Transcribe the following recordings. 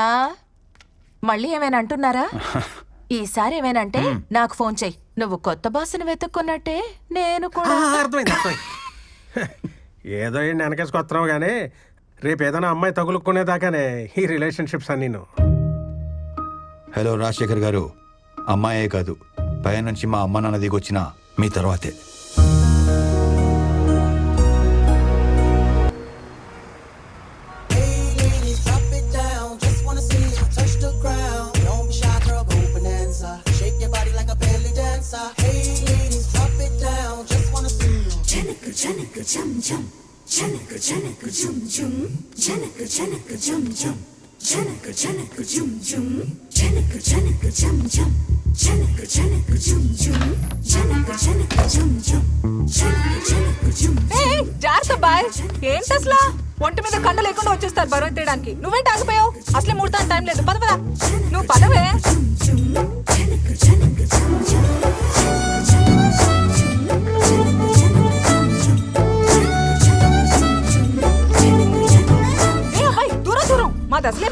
ఆ? మళ్ళీ ఏమైనా అంటున్నారా? ఈసారి ఏమైనంటే నాకు ఫోన్ చెయ్యి నువ్వు కొత్త బాసుని వెతుక్కున్నట్టే నేను కూడా. అర్థమైంది అర్థమైంది. ఏదో ఏంటి వెనకేసుకొస్తున్నావు కానీ రేపు ఏదైనా అమ్మాయి తగులుకునేదాకానే ఈ రిలేషన్షిప్స్ అన్నీ హలో రాజశేఖర్ గారు అమ్మాయే కాదు. పై నుంచి మా అమ్మ నాన్న దిగొచ్చిన మీ తర్వాతే. ఒంటి మీద కండ లేకుండా వచ్చేస్తారు బరువు తీయడానికి. నువ్వేంటి ఆగిపోయావు అసలే ముడతాను టైం లేదు. పద పద. నువ్వు పదవే.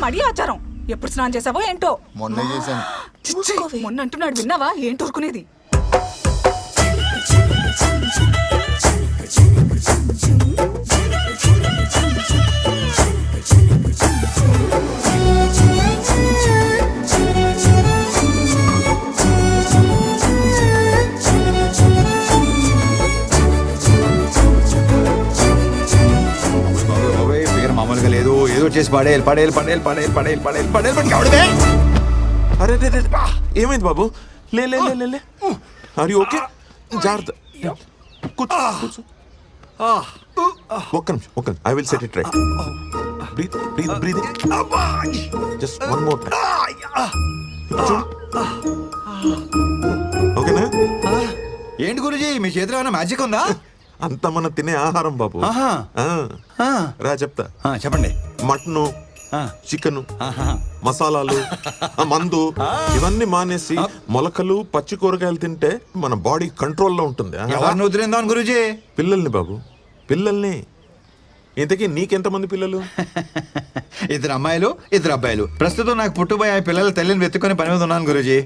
మడి ఆచారం. ఎప్పుడు స్నానం చేసావో ఏంటో? మొన్న చేశాను. మొన్న అంటున్నాడు విన్నావా? ఏంటి పడేసి పడేల్ పడేల్ పడేల్ పడేల్ పడేల్ పడేల్ పడేయాలి పడి అరే రే రే ఏమైంది బాబు లే లే లే లే అరే ఓకే జార్ద కూర్చో కూర్చో ఒక్క నిమిషం ఒక్క I will set it right breathe breathe breathe just one more ఓకేనా ఏంటి గురుజీ మీ చేతిలో ఏమైనా మ్యాజిక్ ఉందా అంత మనం తినే ఆహారం బాబు రా చెప్తా చెప్పండి మటను. చికెన్. మసాలాలు మందు ఇవన్నీ మానేసి మొలకలు పచ్చి కూరగాయలు తింటే మన బాడీ కంట్రోల్లో ఉంటుంది. వదిలిందాం గురుజీ? పిల్లల్ని బాబు. పిల్లల్ని. ఇంతకీ నీకెంతమంది పిల్లలు? ఇద్దరు అమ్మాయిలు ఇద్దరు అబ్బాయిలు. ప్రస్తుతం నాకు పుట్టుబోయే పిల్లల తల్లిని వెతుక్కొని పని మీద ఉన్నాను గురుజీ.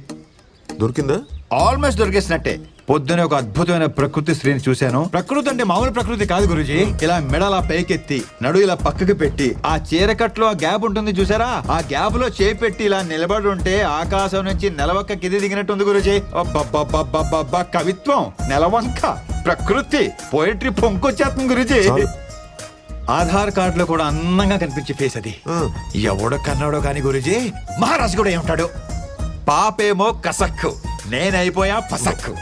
దొరికిందా? ఆల్మోస్ట్ దొరికేసినట్టే. పొద్దునే ఒక అద్భుతమైన ప్రకృతి స్త్రీని చూశాను. ప్రకృతి అంటే మామూలు ప్రకృతి కాదు గురుజీ. ఇలా మెడలా పైకెత్తి నడు ఇలా పక్కకి పెట్టి ఆ చీరకట్లో ఆ గ్యాప్ ఉంటుంది చూసారా ఆ గ్యాప్లో చేపెట్టి ఇలా నిలబడి ఉంటే ఆకాశం నుంచి నెలవంక కింది దిగినట్టుంది గురుజీ. కవిత్వం నెలవంక ప్రకృతి పోయిటరీ పొంకొచ్చేస్తుంది గురుజీ. ఆధార్ కార్డులో కూడా అందంగా కనిపించే ఫేస్ అది. ఎవడో కన్నాడో కాని గురుజీ మహారాజు కూడా ఏమంటాడు? పాపేమో కసక్కు నేనైపోయా పసక్కు.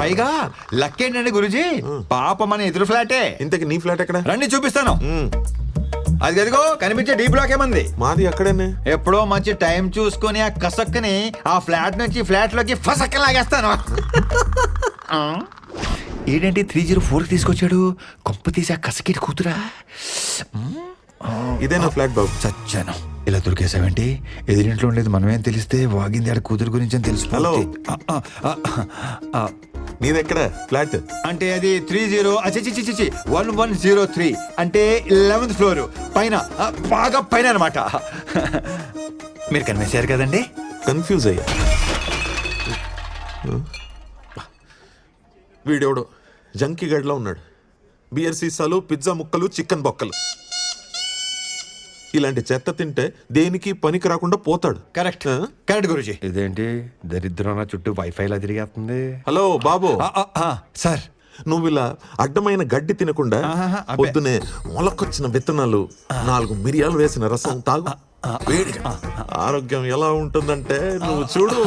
పైగా లక్కేంటండి గురుజీ? పాప మన ఎదురు ఫ్లాటే. ఇంతకి నీ ఫ్లాట్ ఎక్కడ? రండి చూపిస్తాను. అది ఎదుగో కనిపించే డీ బ్లాక్ ఏమంది? మాది అక్కడేనే. ఎప్పుడో మంచి టైం చూసుకొని ఆ కసక్కుని ఆ ఫ్లాట్ నుంచి ఫ్లాట్లోకి ఫసక్క లాగేస్తాను? ఏంటంటే త్రీ జీరో ఫోర్ తీసుకొచ్చాడు? కొంప తీసి ఆ కసకిటి కూతురా? ఇదే నా ఫ్లాట్ బాబు? చచ్చాను. ఇలా దొరికేసావేంటి ఎదురింట్లో ఉండేది మనమేం తెలిస్తే వాగింది ఆడ కూతురు గురించి అని తెలుసు హలో. నీది ఎక్కడ ఫ్లాట్? అంటే అది త్రీ జీరో చిచి వన్ వన్ జీరో త్రీ. అంటే లెవెన్త్ ఫ్లోర్ పైన ఆ, బాగా పైన అనమాట మీరు కనిపించారు కదండి? కన్ఫ్యూజ్ అయ్యా. వీడెవడో? జంకీ గడ్లో ఉన్నాడు. బియర్ సీసాలు పిజ్జా ముక్కలు చికెన్ బొక్కలు. ఇలాంటి చెత్త తింటే దేనికి పనికి రాకుండా పోతాడు. కరెక్ట్? కరెక్ట్ గురుజీ. ఇదేంటి? దరిద్రం చుట్టూ వైఫై లా తిరిగేస్తుంది. హలో బాబు. ఆ, ఆ, ఆ, సార్. నువ్వు ఇలా అడ్డమైన గడ్డి తినకుండా. పొద్దునే మొలకొచ్చిన విత్తనాలు నాలుగు మిరియాలు వేసిన రసం తాగు. ఆరోగ్యం ఎలా ఉంటుందంటే నువ్వు చూడు?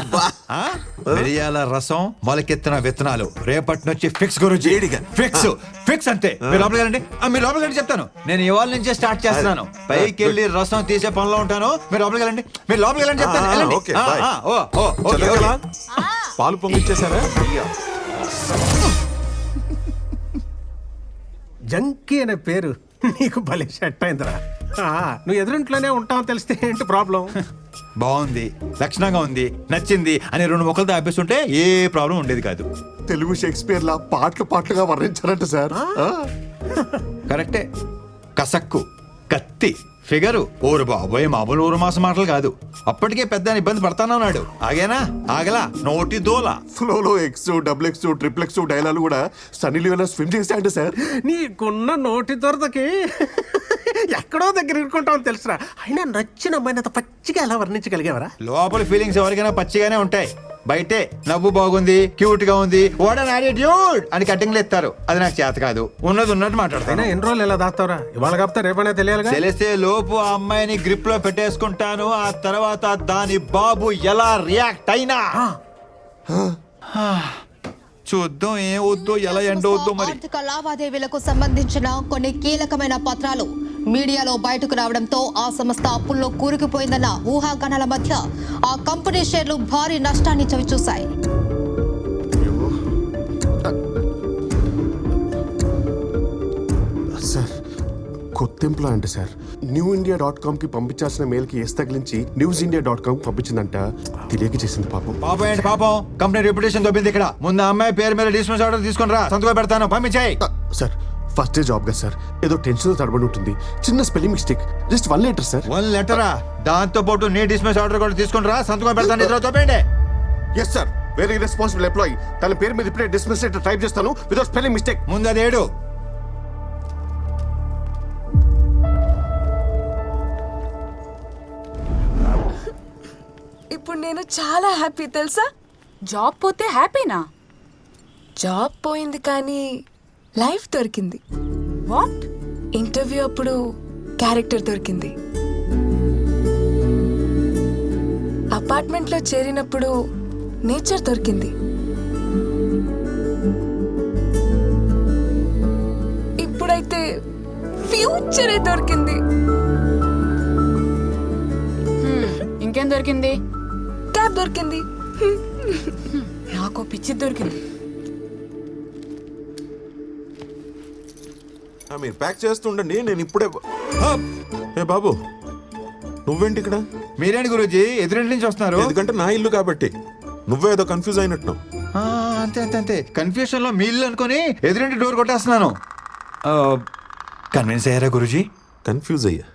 మిరియాల రసం మొలకెత్తిన విత్తనాలు. రేపటి నుంచి ఫిక్స్ వేడిగా. ఫిక్స్ ఫిక్స్ అంతే. మీరు లోపలికి రండి. ఆ, మీరు లోపలికి రండి చెప్తాను. నేను ఇవాళ నుంచే స్టార్ట్ చేస్తున్నాను. పైకి వెళ్ళి రసం తీసే పనిలో ఉంటాను. మీరు లోపలికి వెళ్ళండి మీరు లోపలికి వెళ్ళండి. చెప్తాను. పాలు పొంగిచ్చేసారా జంకీ అనే పేరు. నీకు భలే సెట్ అయిందిరా. నువ్వు ఎదురింట్లోనే ఉంటావు తెలిస్తే ఏంటి ప్రాబ్లం? బాగుంది లక్షణంగా ఉంది నచ్చింది అని రెండు మొక్కలతో ఆపేస్తుంటే ఏ ప్రాబ్లం ఉండేది కాదు. తెలుగు షేక్స్పియర్ లా పాటలు పాటలుగా వర్ణించారంట సార్. ఆ? కరెక్టే. కసక్కు కత్తి ఫిగరు ఊరు బాబోయ్ మామూలు ఊరు మాసం మాటలు కాదు. అప్పటికే పెద్ద ఇబ్బంది పడతానన్నాడు ఆగేనా? ఆగలా నోటి దోల. ఫ్లోలో X double X triple X dialogue కూడా సన్నీ లియోనా స్విమ్ చేశాడు సార్. నీకున్న నోటి దొరదకి ఎక్కడో దగ్గర ఇరుకుంటామని తెలుసురా. అయినా నచ్చిన అమ్మాయిని అంత పచ్చిగా ఎలా వర్ణించగలిగేవరా? లోపల ఫీలింగ్స్ ఎవరికైనా పచ్చిగానే ఉంటాయి. బయటే నవ్వు బాగుంది క్యూట్గా ఉంది. వాట్ అన్ యాటిట్యూడ్ అని కటింగ్లు ఎత్తారు. అది నాకు చేత కాదు. ఉన్నది ఉన్నట్టు అయినా మాట్లాడతాను ఎన్ని రోజులు ఎలా దాస్తావురా? ఇవాళ కాపుతా రేపనే తెలియాలిగా? తెలిసే లోపు ఆ అమ్మాయిని గ్రిప్లో పెట్టేసుకుంటాను. ఆ తర్వాత దాని బాబు ఎలా రియాక్ట్ అయినా. చూద్దాం ఏం వద్దో ఎలా ఎండవద్దో మరి. ఆర్థిక లావాదేవీలకు సంబంధించిన కొన్ని కీలకమైన పత్రాలు. మీడియాలో బయటకు రావడంతో ఆ సంస్థ అప్పుల్లో కూరుకుపోయిందన్న ఊహాగానాల మధ్య ఆ కంపెనీ షేర్లు భారీ నష్టాన్ని చవిచూశాయి. సార్ కొత్త ఎంప్లాయ్ అంటే సార్. న్యూ ఇండియా డాట్ కామ్కి పంపించాల్సిన మెయిల్కి ఎస్ తగిలించి న్యూస్ ఇండియా డాట్ కామ్ పంపించిందంట. తెలియక చేసింది పాపం. పాపం ఏంటి పాపం? కంపెనీ రెప్యుటేషన్ దొబ్బింది ఇక్కడ. ముందు అమ్మాయి పేరు మీద డిస్మిస్ ఆర్డర్ తీసుకుని రా. సంతకం పెడతాను. పంపించాయి. సార్ ఫస్ట్ డే జాబ్ కదా సార్. ఏదో టెన్షన్ తడబడి ఉంటుంది. చిన్న spelling mistake. Just one letter sir. One లెటరా? దాంతో పాటు నీ డిస్మిస్ ఆర్డర్ కూడా తీసుకుని రా సంతకం పెడతాను ఇద్దరు చూపండి yes sir very responsible employee తన పేరు మీద ఇప్పుడే డిస్మిస్ లెటర్ టైప్ చేస్తాను వితౌట్ స్పెల్లింగ్ మిస్టేక్ ముందు అది ఏడు. ఇప్పుడు నేను చాలా హ్యాపీ తెలుసా? జాబ్ పోతే హ్యాపీనా జాబ్ పోయింది కానీ లైఫ్ దొరికింది. వాట్ ఇంటర్వ్యూ అప్పుడు క్యారెక్టర్ దొరికింది. అపార్ట్మెంట్లో చేరినప్పుడు నేచర్ దొరికింది. ఇప్పుడైతే ఫ్యూచరే దొరికింది. ఇంకేం దొరికింది? క్యాబ్ దొరికింది. నాకు పిచ్చి దొరికింది. ఆ, మీరు ప్యాక్ చేస్తుండండి నేను ఇప్పుడే ఏ బాబు నువ్వేంటి ఇక్కడ? మీరేంటి గురూజీ? ఎదురింటి నుంచి వస్తున్నారు. ఎందుకంటే నా ఇల్లు కాబట్టి. నువ్వేదో కన్ఫ్యూజ్ అయినట్టు ఆ, అంతే అంతే అంతే. కన్ఫ్యూషన్లో మీ ఇల్లు అనుకొని ఎదురింటి డోర్ కొట్టేస్తున్నాను. కన్విన్స్ అయ్యారా గురూజీ? కన్ఫ్యూజ్ అయ్యా.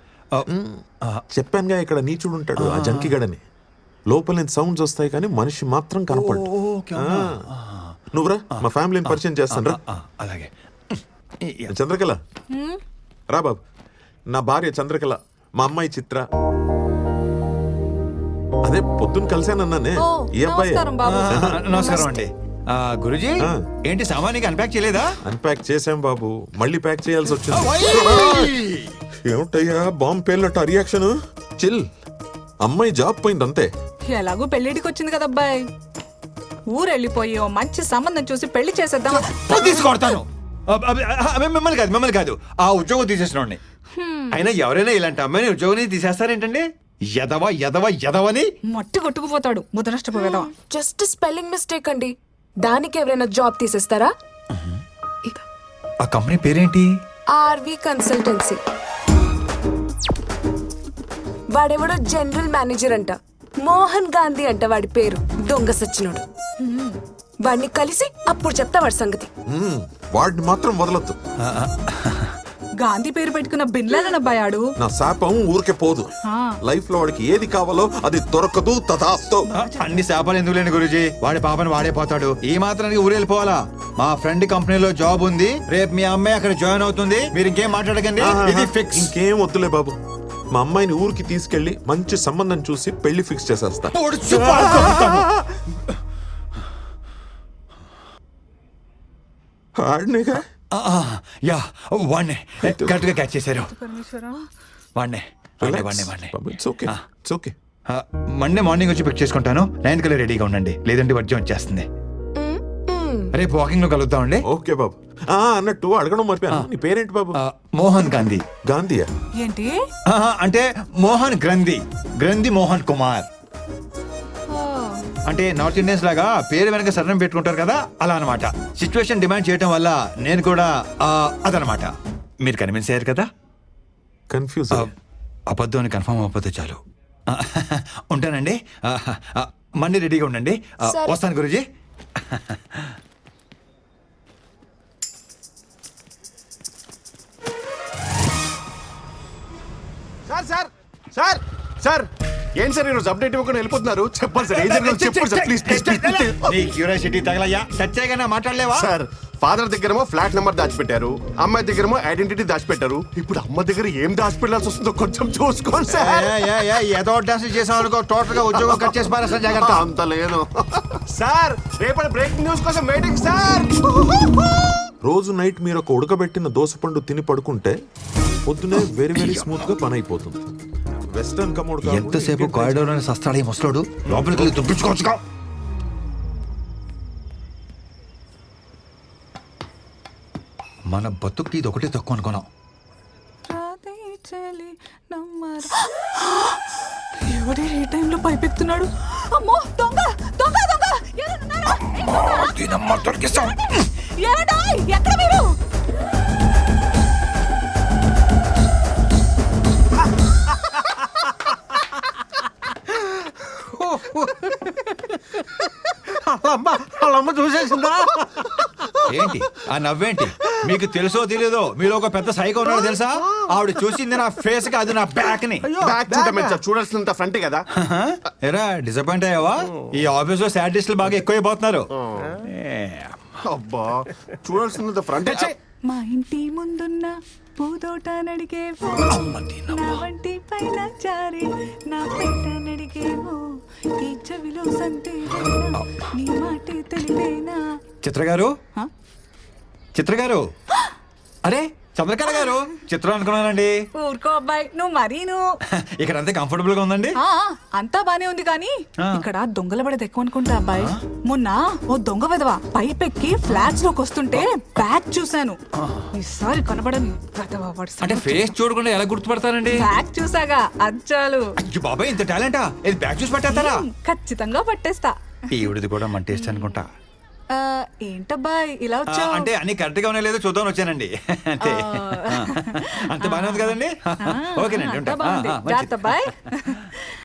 ఆ, చెప్పానుగా ఇక్కడ నీచుడు ఉంటాడు ఆ జంకిగడని లోపల నుంచి సౌండ్స్ వస్తాయి కానీ మనిషి మాత్రం కనపడు ఓ, ఓకే, అవునా? నువ్వురా మా ఫ్యామిలీని పరిచయం చేస్తాను రా. ఆ, అలాగే. చంద్రకళ? రా బాబు. నా భార్య చంద్రకళ మా అమ్మాయి చిత్ర. అదే పొద్దున్న కలిశానన్నానే ఈ అబ్బాయి. నమస్కారం బాబు. ఆ, నమస్కారం అండి. ఆ, గురూజీ. ఏంటి సామాన్యంగా అన్పాక్ చేయలేదా? అన్ప్యాక్ చేసాం బాబు. మళ్ళీ ప్యాక్ చేయాల్సి వచ్చింది. ఏమిటయ్యా బాంబు పేలినట్టు ఆ రియాక్షన్ చిల్. అమ్మాయి జాబ్ పోయింది అంతే ఎలాగో పెళ్ళిడికి వచ్చింది కదా అబ్బాయి. ఊరు వెళ్ళిపోయి ఓ మంచి సంబంధం చూసి పెళ్ళి చేసేద్దాం తీసుకొడతాను మిమ్మల్ని కాదు మిమ్మల్ని కాదు. ఆ ఉద్యోగం తీసేసిన అయినా ఎవరైనా ఇలాంటి అమ్మాయిని ఉద్యోగం నుంచి తీసేస్తారేంటండి? ఎదవ ఎదవ ఎదవని మట్టి కొట్టుకుపోతాడు ముదనష్టపోయేదాం జస్ట్ స్పెల్లింగ్ మిస్టేక్ అండి. దానికి ఎవరైనా జాబ్ తీసేస్తారా? ఆ కంపెనీ పేరేంటి? RV consultancy. వాడెవడో జనరల్ మేనేజర్ అంట. మోహన్ గాంధీ అంట వాడి పేరు. దొంగ సచ్చినోడు. వాడిని కలిసి అప్పుడు చెప్తా వాడి సంగతి. వాడిని మాత్రం వదలొద్దు. గాంధీ పేరు పెట్టుకున్న బిన్లాదన్ అబ్బాయాడు నా శాపం ఊరికే పోదు. లైఫ్లో వాడికి ఏది కావాలో అది దొరకదు తదాస్తో. అన్ని శాపాలు ఎందుకు లేని గురుజీ? వాడి పాపని వాడే పోతాడు. ఈ మాత్రానికి ఊరు వెళ్ళిపోవాలా? మా ఫ్రెండ్ కంపెనీలో జాబ్ ఉంది. రేపు మీ అమ్మాయి అక్కడ జాయిన్ అవుతుంది. మీరు ఇంకేం మాట్లాడకండి. ఇది ఫిక్స్ ఇంకేం వద్దులే బాబు. మా అమ్మాయిని ఊరికి తీసుకెళ్ళి మంచి సంబంధం చూసి పెళ్ళి ఫిక్స్ చేసేస్తా. ఆడినేగా యా వాడినే. కరెక్ట్గా క్యాచ్ చేశారు. వాడినే వాడినే వాడినే వాడినే. It's okay it's okay Monday morning వచ్చి పిక్ చేసుకుంటాను. నైన్ కల్లా రెడీగా ఉండండి. లేదంటే వర్జం వచ్చేస్తుంది. రేపు వాకింగ్లో కలుద్దామండి. ఓకే బాబు. ఆ అన్నట్టు అడగడం మర్చిపోయాను. నీ పేరేంటి బాబు? మోహన్ గాంధీ. గాంధీయా? ఏంటి? అంటే మోహన్ గ్రంథి. గ్రంథి మోహన్ కుమార్. అంటే నార్త్ ఇండియన్స్ లాగా పేరు వెనక సరణం పెట్టుకుంటారు కదా అలా అన్నమాట. సిచ్యువేషన్ డిమాండ్ చేయటం వల్ల నేను కూడా అదనమాట మీరు కన్విన్స్ అయ్యారు కదా? కన్ఫ్యూజ్ ఆ, అబద్ధం అని కన్ఫర్మ్ అవ్వకపోతే చాలు. ఉంటానండి. మండే రెడీగా ఉండండి. వస్తాను Guruji. Sir sir sir sir. ఏం సార్ ఈరోజు అప్డేట్ ఇవ్వకుండా వెళ్ళిపోతున్నారు? చెప్పండి సార్ ఏం జరిగిందో చెప్పండి సార్ ప్లీజ్ ప్లీజ్ నీ క్యూరియాసిటీ తగలయ్యా. మాట్లాడలేవా? సార్ ఫాదర్ దగ్గరేమో ఫ్లాట్ నెంబర్ దాచిపెట్టారు. అమ్మాయి దగ్గరేమో ఐడెంటిటీ దాచిపెట్టారు. ఇప్పుడు అమ్మ దగ్గర ఏం దాచిపెట్టాల్సి వస్తుందో కొంచెం చూసుకోండి సార్. ఏదో డాన్స్ చేసాం అనుకో టోటల్గా ఉద్యోగం కట్ చేసి పారేస్తా జాగ్రత్త. అంత లేదు. సార్ రేపటి బ్రేకింగ్ న్యూస్ కోసం వెయిటింగ్ సార్. రోజు నైట్ మీరు ఒక ఉడకబెట్టిన దోసపండు తిని పడుకుంటే పొద్దునే వెరీ వెరీ స్మూత్గా పని అయిపోతుంది. వెస్టర్న్ కమోడ్ ఎంతసేపు కారిడోర్ అని సస్తాడు ఈ ముసలోడు? లోపలికి వెళ్ళి దుబ్బించుకోవచ్చుగా మన బతుక్కి ఇది ఒకటే తక్కువ అనుకున్నాం. ఎవడే ఏ టైంలో పైపెత్తున్నాడు? అమ్మో దొంగ దొంగ దొంగ! ఎవరున్నారు? ఏ దొంగ? ఏమండో? ఎక్కడ చూసేసిందా ఏంటి? ఆ నవ్వేంటి? మీకు తెలుసో తెలియదో మీలో ఒక పెద్ద సైకో ఉన్నాడు తెలుసా? ఆవిడ చూసింది నా ఫేస్కి అది నా బ్యాక్ని బ్యాక్? చూడమే సార్ చూడాల్సినంత ఫ్రంట్ కదా? ఎరా డిసప్పాయింట్ అయ్యావా? ఈ ఆఫీస్లో సాడిస్టులు బాగా ఎక్కువైపోతున్నారు. అబ్బా చూడాల్సినంత ఫ్రంట్ మా ఇంటి ముందున్న పూదోట నడిగేవో నా వంటి పైన జారి నా చిత్ర గారు హ? చిత్ర గారు అరే చంద్రకళ గారు చిత్రం అనుకున్నానండి. ఊరుకో అబ్బాయి నువ్వు మరీ నువ్వు ఇక్కడ అంతే కంఫర్టబుల్గా ఉందండి. ఆ, అంతా బానే ఉంది కానీ ఆ. ఇక్కడ దొంగల పడేది ఎక్కువ అనుకుంటా అబ్బాయి. మొన్న ఓ దొంగ విధవ పైపెక్కి ఫ్లాట్స్లోకి వస్తుంటే బ్యాగ్ చూశాను. ఈసారి కనబడని విధవ వాడి అంటే సంగతి. ఫేస్ చూడకుండా ఎలా గుర్తుపడతానండి బ్యాగ్ చూసాగా అచ్చాలు అయ్యో బాబాయ్ ఇంత టాలెంటా? ఇది బ్యాగ్ చూసి పట్టేస్తారా? ఖచ్చితంగా పట్టేస్తా. ఈవిడిది కూడా మన టేస్ట్ అనుకుంటా. ఆ, ఏంటబ్బాయ్ ఇలా వచ్చావు? అంటే అన్ని కరెక్ట్గా ఉన్నాయో లేదో చూద్దాం వచ్చానండి. అంతే అంతే బాగానే ఉంది కదండి? ఓకేనండి ఉంటా. ఆ, మంచిది.